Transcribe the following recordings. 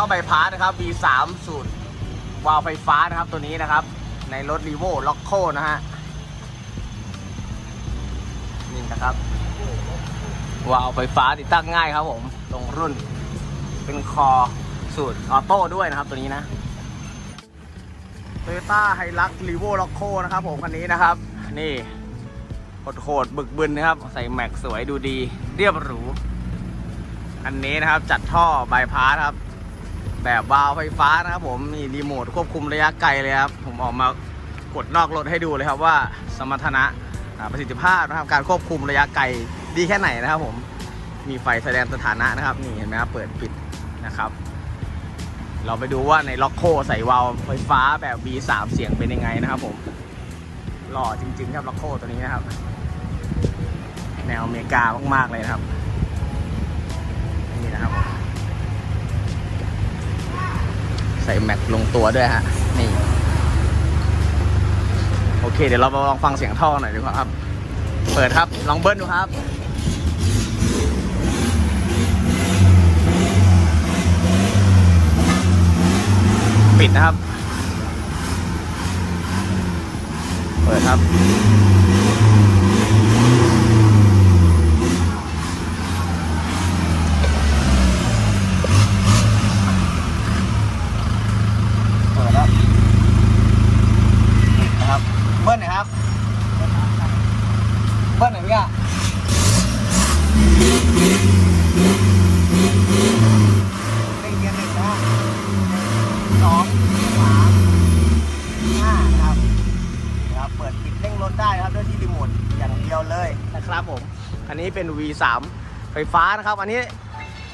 าสนะครับ V3 สูตรวาล์วไฟฟ้านะครับตัวนี้นะครับ ในรถ r ีโวล็อกโคนะฮะนี่นะครับวาล์วไฟฟ้าติดตั้งง่ายครับผมตรงรุ่น เป็นคอสูตรออโต้ด้วยนะครับตัวนี้นะโตโยต้าไฮลักรีโวล็อกโคนะครับผมคันนี้นะครับ นี่โหดๆบึกบึนนะครับ ใส่แม็กสวยดูดี เรียบหรูอันนี้นะครับจัดท่อบายพาสครับ แบบวาล์วไฟฟ้านะครับผมมีรีโมทควบคุมระยะไกลเลยครับ ผมออกมากดนอกรถให้ดูเลยครับว่าสมรรถนะประสิทธิภาพนะครับการควบคุมระยะไกลดีแค่ไหนนะครับผมมีไฟแสดงสถานะนะครับนี่เห็นไหมครับเปิดปิดนะครับ เราไปดูว่าในล็อกโคใส่วาล์วไฟฟ้าแบบ B3 เสียงเป็นยังไงนะครับผมหล่อจริง ๆ ครับล็อกโคตัวนี้นะครับ แนวอเมริกามากๆเลยนะครับนี่นะครับผม ใส่แม็กลงตัวด้วยฮะ นี่ โอเค เดี๋ยวเรามาลองฟังเสียงท่อหน่อยดีกว่าครับ เปิดครับ ลองเบิ้ลดูครับปิดนะครับ เปิดครับ เปิดแล้วปิดนะครับ เบิ้ลหน่อยครับ เบิ้ลหน่อยพี่อะเร่งเกียร์หนึ่งนะสองสามห้าครับนะครับ เปิดปิดเร่งรถได้นะครับด้วยที่รีโมทอย่างเดียวเลยนะครับผม อันนี้เป็น V3 ไฟฟ้านะครับ อันนี้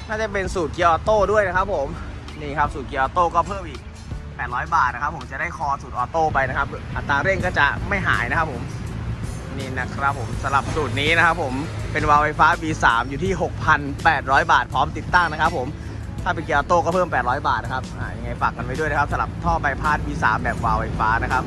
น่าจะเป็นสูตรเกียร์ออโต้ด้วยนะครับผม นี่ครับสูตรเกียร์ออโต้ก็เพิ่มอีก 800 บาทนะครับผมจะได้คอสูตรออโต้ไปนะครับ อัตราเร่งก็จะไม่หายนะครับผมนี่นะครับผมสำหรับสูตรนี้นะครับผมเป็นวาล์วไฟฟ้า V3 อยู่ที่ 6,800 บาท พร้อมติดตั้งนะครับผมถ้าเป็นเกียร์ออโต้ก็เพิ่ม 800 บาทนะครับยังไงฝากกันไว้ด้วยนะครับสำหรับท่อใบพัด V3 แบบวาล์วไฟฟ้านะครับ